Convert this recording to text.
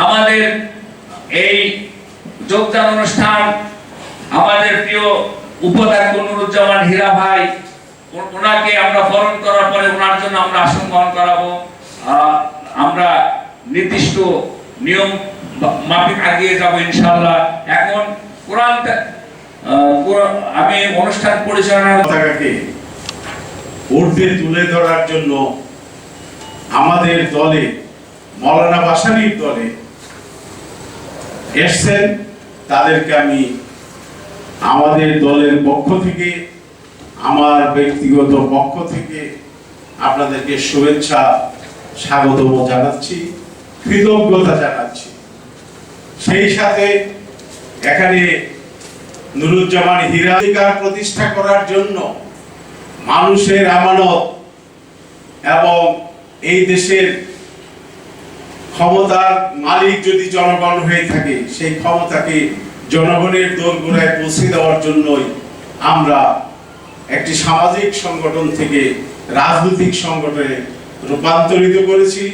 আমাদের এই যোগদান অনুষ্ঠান, আমাদের প্রিয় উপাধ্যক্ষ নুরুজ্জামান হীরা ভাই ওনাকে আমরা বরণ করার পরে ওনার জন্য আমরা আসন গ্রহণ করাবো। আমরা নির্দিষ্ট নিয়ম মাফিক আগিয়ে যাব ইনশাআল্লাহ। এখন কোরআন- আমি অনুষ্ঠান পরিচালনা পতাকাকে ঊর্ধ্বে তুলে ধরার জন্য আমাদের দলে, মৌলানা বাসানির দলে এসছেন। তাদেরকে আমি আমাদের দলের পক্ষ থেকে, আমার ব্যক্তিগত পক্ষ থেকে আপনাদেরকে শুভেচ্ছা স্বাগত জানাচ্ছি, কৃতজ্ঞতা জানাচ্ছি। সেই সাথে এখানে নুরুজ্জামান হীরা অধিকার প্রতিষ্ঠা করার জন্য মানুষের আমানত এবং এই দেশের ক্ষমতার মালিক যদি জনগণ হয়ে থাকে, সেই ক্ষমতাকে জনগণের দোরগোড়ায় পৌঁছে দেওয়ার জন্যই আমরা একটি সামাজিক সংগঠন থেকে রাজনৈতিক সংগঠনে রূপান্তরিত করেছি।